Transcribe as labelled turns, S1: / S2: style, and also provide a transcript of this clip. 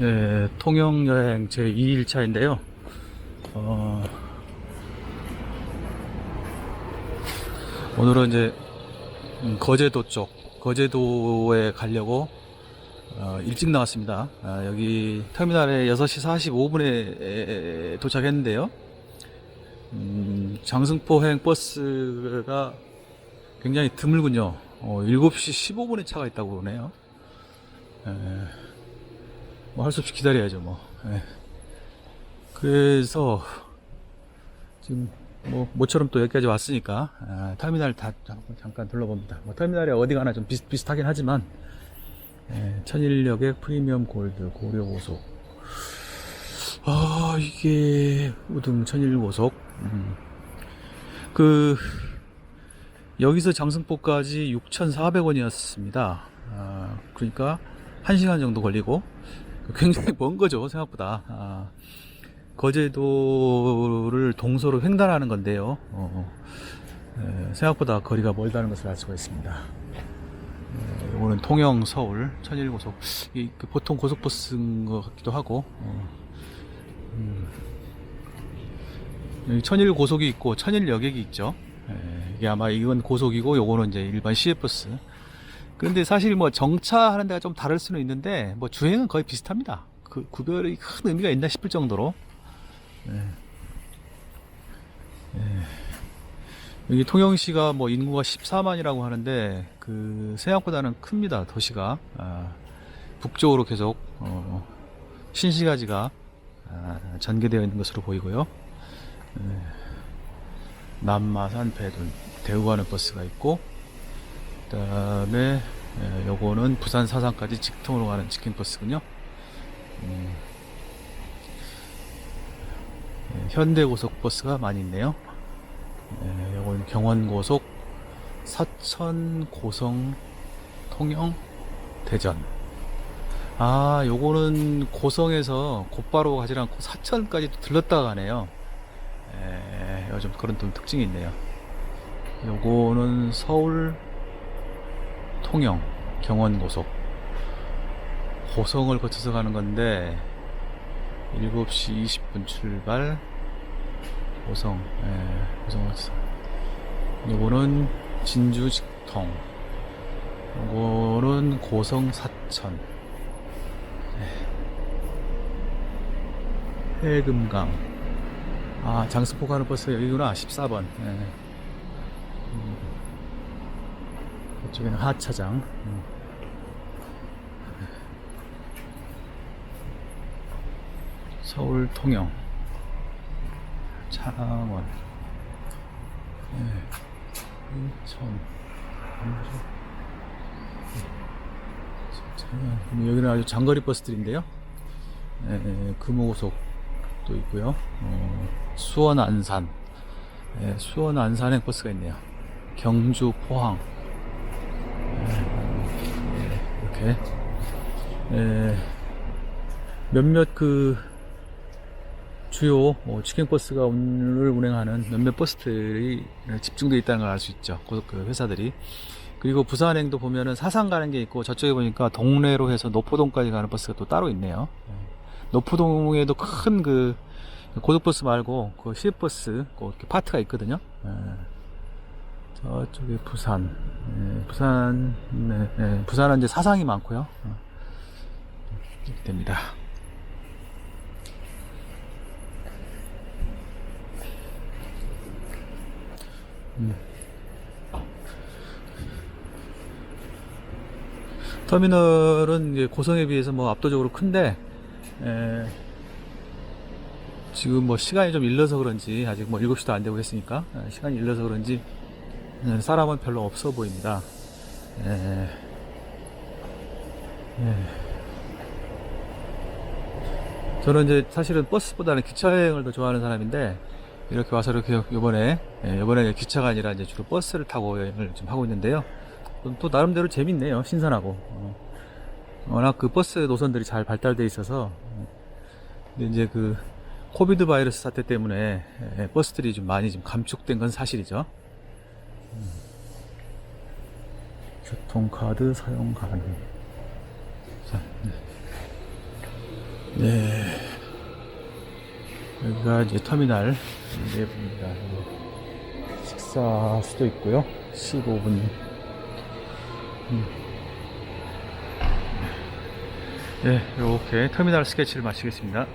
S1: 예, 통영 여행 제 2일차인데요. 어, 오늘은 이제 음, 거제도 쪽, 거제도에 가려고 어, 일찍 나왔습니다. 아, 여기 터미널에 6시 45분에 도착했는데요. 음, 장승포행 버스가 굉장히 드물군요. 어, 7시 15분에 차가 있다고 그러네요. 뭐 할 수 없이 기다려야죠, 뭐. 예. 그래서 지금 뭐 모처럼 또 여기까지 왔으니까 아, 터미널 다 잠깐, 둘러봅니다. 뭐 터미널이 어디 가나 좀 비슷, 비슷하긴 하지만 예, 천일역의 프리미엄 골드 고려고속 아 이게 우등 천일고속 음. 그 여기서 장승포까지 6,400원이었습니다. 아, 그러니까 1시간 정도 걸리고 굉장히 먼 거죠, 생각보다. 아, 거제도를 동서로 횡단하는 건데요. 어, 에, 생각보다 거리가 멀다는 것을 알 수가 있습니다. 에, 이거는 통영 서울 천일고속. 이, 그 보통 고속버스인 것 같기도 하고. 어, 음. 여기 천일고속이 있고 천일여객이 있죠. 에, 이게 아마 이건 고속이고 요거는 이제 일반 시외버스. 근데 사실 뭐 정차하는 데가 좀 다를 수는 있는데 뭐 주행은 거의 비슷합니다. 그 구별이 큰 의미가 있나 싶을 정도로. 예. 예. 여기 통영시가 뭐 인구가 14만이라고 하는데 그 생각보다는 큽니다. 도시가 아, 북쪽으로 계속 어, 신시가지가 아, 전개되어 있는 것으로 보이고요. 예. 남마산 배둔 대우 가는 버스가 있고 그 다음에 예, 요거는 부산 사상까지 직통으로 가는 치킨 버스군요. 음, 예, 현대 고속 버스가 많이 있네요. 예, 요건 경원 고속, 사천 고성, 통영, 대전. 아, 요거는 고성에서 곧바로 가지 않고 사천까지 들렀다가 가네요. 예, 요즘 그런 좀 특징이 있네요. 요거는 서울, 통영, 경원고속. 고성을 거쳐서 가는 건데, 7시 20분 출발, 고성, 예, 고성 거쳐서. 요거는 진주 직통. 요거는 고성 사천. 예. 해금강. 아, 장수포 가는 버스 여기구나. 14번. 예. 이쪽에는 하차장. 음. 서울 통영. 창원. 예. 인천. 여기는 아주 장거리 버스들인데요. 예, 예, 금호고속도 있고요. 어, 수원 안산. 예, 수원 안산행 버스가 있네요. 경주 포항. 이렇게 에, 몇몇 그 주요 뭐 치킨 버스가 오늘 운행하는 몇몇 버스들이 집중되어 있다는 걸 알 수 있죠. 그 회사들이. 그리고 부산행도 보면은 사상 가는 게 있고 저쪽에 보니까 동래로 해서 노포동까지 가는 버스가 또 따로 있네요. 노포동에도 큰 그 고속버스 말고 그 시외버스 그 파트가 있거든요. 예. 저쪽에 부산, 예, 부산, 네, 예, 부산은 이제 사상이 많고요. 됩니다. 음. 터미널은 고성에 비해서 뭐 압도적으로 큰데, 에, 지금 뭐 시간이 좀 일러서 그런지, 아직 뭐 7시도 안 되고 했으니까, 에, 시간이 일러서 그런지, 네, 사람은 별로 없어 보입니다. 예. 예. 저는 이제 사실은 버스보다는 기차 여행을 더 좋아하는 사람인데 이렇게 와서 이렇게 이번에 예, 이번에 기차가 아니라 이제 주로 버스를 타고 여행을 좀 하고 있는데요. 또, 또 나름대로 재밌네요. 신선하고 어, 워낙 그 버스 노선들이 잘 발달돼 있어서 어, 근데 이제 그 코비드 바이러스 사태 때문에 예, 버스들이 좀 많이 좀 감축된 건 사실이죠. 교통카드 사용 가능. 자, 네. 네. 여기가 이제 터미널 내부입니다. 식사 수도 있고요. 15분. 음. 네, 이렇게 터미널 스케치를 마치겠습니다.